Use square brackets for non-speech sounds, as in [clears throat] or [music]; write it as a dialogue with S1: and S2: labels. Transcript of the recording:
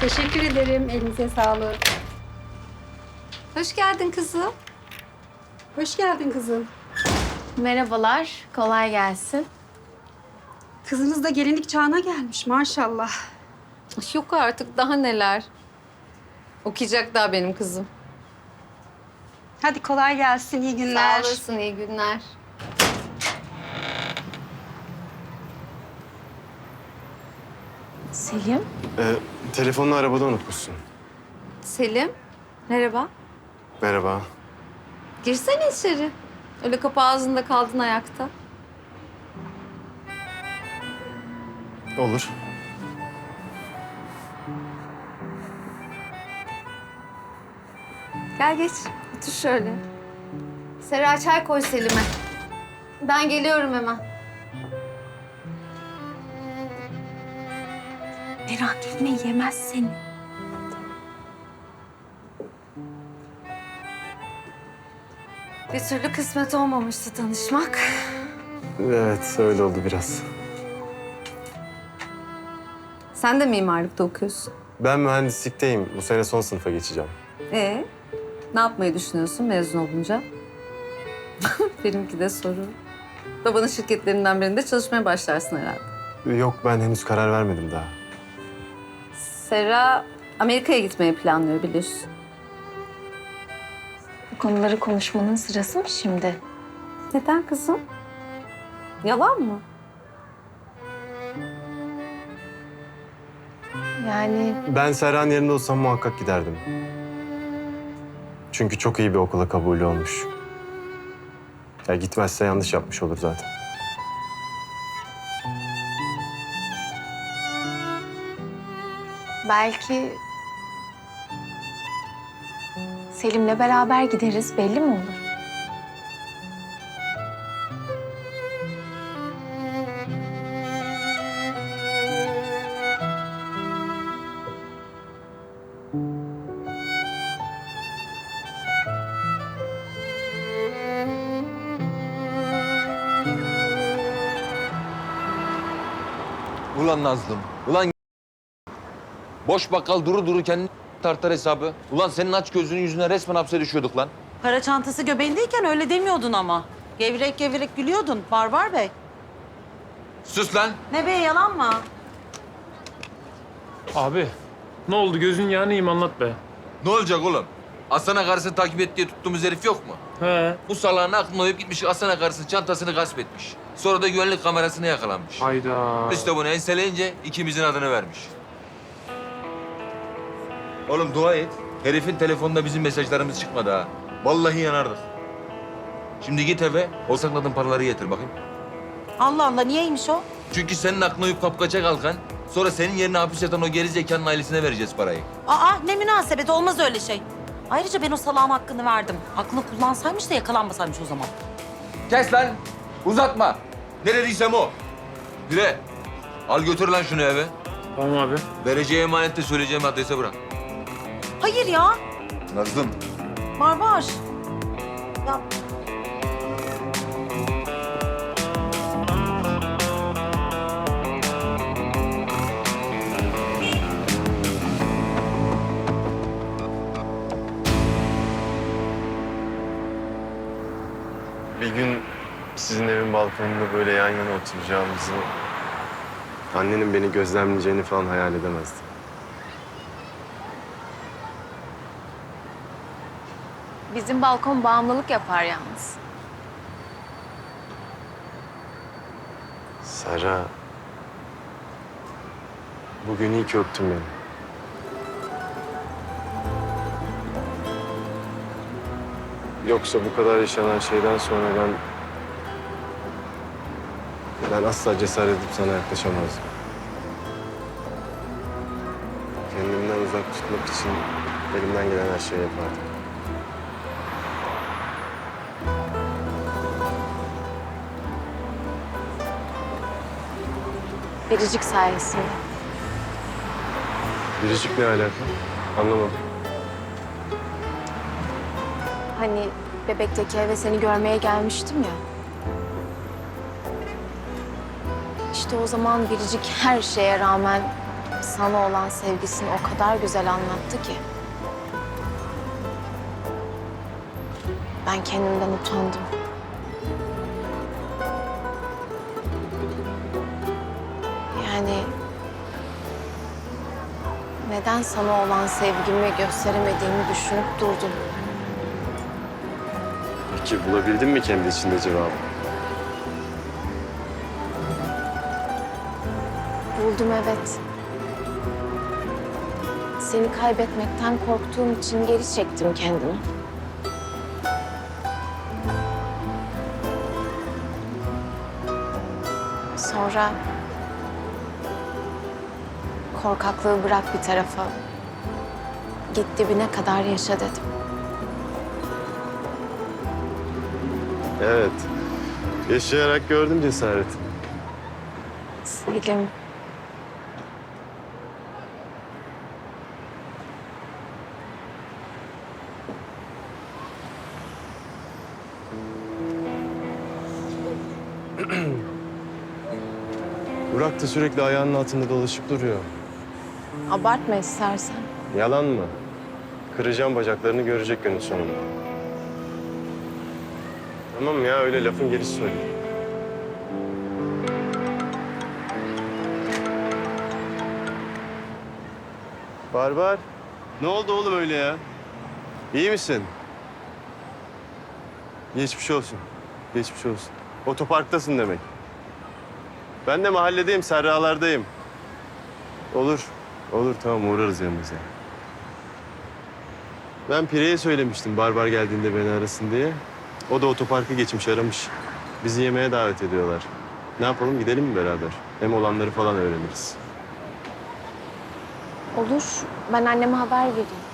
S1: Teşekkür ederim. Elinize sağlık.
S2: Hoş geldin kızım.
S1: Hoş geldin kızım.
S3: Merhabalar, kolay gelsin.
S1: Kızınız da gelinlik çağına gelmiş maşallah.
S2: Yok artık daha neler. Okuyacak daha benim kızım.
S1: Hadi kolay gelsin. iyi günler.
S2: Sağ olasın, iyi günler.
S3: Selim,
S4: Ee, telefonunu arabada unutmuşsun.
S2: Selim, merhaba.
S4: Merhaba.
S2: Girsene içeri. Öyle kapı ağzında kaldın ayakta.
S4: Olur.
S2: Gel geç, otur şöyle. Sera çay koy Selim'e. Ben geliyorum hemen.
S3: Merak etme yemez seni.
S2: Bir türlü kısmet olmamıştı tanışmak.
S4: Evet, öyle oldu biraz.
S2: Sen de mimarlıkta okuyorsun.
S4: Ben mühendislikteyim. Bu sene son sınıfa geçeceğim.
S2: Ee, ne yapmayı düşünüyorsun mezun olunca? [laughs] Benimki de soru. Babanın şirketlerinden birinde çalışmaya başlarsın herhalde.
S4: Yok, ben henüz karar vermedim daha.
S2: Sera Amerika'ya gitmeyi planlıyor biliyorsun.
S3: Bu konuları konuşmanın sırası mı şimdi?
S2: Neden kızım? Yalan mı?
S3: Yani
S4: Ben Serhan yerinde olsam muhakkak giderdim. Çünkü çok iyi bir okula kabulü olmuş. Ya gitmezse yanlış yapmış olur zaten.
S3: Belki Selim'le beraber gideriz belli mi olur?
S5: Ulan Nazlım, ulan Boş bakkal duru duru kendi tartar hesabı. Ulan senin aç gözünün yüzüne resmen hapse düşüyorduk lan.
S6: Para çantası göbeğindeyken öyle demiyordun ama. Gevrek gevrek gülüyordun Barbar Bey.
S5: Sus lan.
S6: Ne be yalan mı?
S7: Abi ne oldu gözün yanayım anlat be.
S5: Ne olacak oğlum? Aslan'a karısını takip et diye tuttuğumuz herif yok mu?
S7: He.
S5: Bu salağın aklına uyup gitmiş Aslan'a karısının çantasını gasp etmiş. Sonra da güvenlik kamerasına yakalanmış.
S7: Hayda.
S5: İşte bunu enseleyince ikimizin adını vermiş. Oğlum dua et. Herifin telefonunda bizim mesajlarımız çıkmadı ha. Vallahi yanardık. Şimdi git eve, o sakladığın paraları getir bakayım.
S6: Allah Allah niyeymiş o?
S5: Çünkü senin aklına uyup kapkaça kalkan, sonra senin yerine hapis yatan o geri zekanın ailesine vereceğiz parayı.
S6: Aa ne münasebet olmaz öyle şey. Ayrıca ben o salağın hakkını verdim. Aklını kullansaymış da yakalanmasaymış o zaman.
S5: Kes lan! Uzatma! Ne dediysem o. Güle, al götür lan şunu eve.
S7: Tamam abi.
S5: Vereceği emanette söyleyeceğim adrese bırak.
S6: Hayır ya.
S5: Nazlım.
S6: Barbar. Ya
S4: Bir gün sizin evin balkonunda böyle yan yana oturacağımızı... ...annenin beni gözlemleyeceğini falan hayal edemezdim.
S3: Bizim balkon bağımlılık yapar yalnız.
S4: Sara... Bugün iyi ki öptün beni. Yoksa bu kadar yaşanan şeyden sonra ben... Ben asla cesaret edip sana yaklaşamazdım. Kendimden uzak tutmak için elimden gelen her şeyi yapardım.
S3: Biricik sayesinde.
S4: Biricik ne alaka? Anlamadım.
S3: Hani bebekteki eve seni görmeye gelmiştim ya. İşte o zaman Biricik her şeye rağmen sana olan sevgisini o kadar güzel anlattı ki. Ben kendimden utandım. Neden sana olan sevgimi gösteremediğimi düşünüp durdum.
S4: Peki bulabildin mi kendi içinde cevabı?
S3: Buldum evet. Seni kaybetmekten korktuğum için geri çektim kendimi. Sonra korkaklığı bırak bir tarafa. Git dibine kadar yaşa dedim.
S4: Evet. Yaşayarak gördüm cesareti.
S3: Selim. [clears throat]
S4: Burak da sürekli ayağının altında dolaşıp duruyor.
S3: Abartma istersen.
S4: Yalan mı? Kıracağım bacaklarını görecek günün sonunda. Tamam ya öyle lafın gelişi söyle. Barbar. Ne oldu oğlum öyle ya? İyi misin? Geçmiş olsun. Geçmiş olsun. Otoparktasın demek. Ben de mahalledeyim, serralardayım. Olur. Olur tamam uğrarız yanınıza. Ben Pire'ye söylemiştim Barbar geldiğinde beni arasın diye. O da otoparkı geçmiş aramış. Bizi yemeğe davet ediyorlar. Ne yapalım gidelim mi beraber? Hem olanları falan öğreniriz.
S3: Olur. Ben anneme haber vereyim.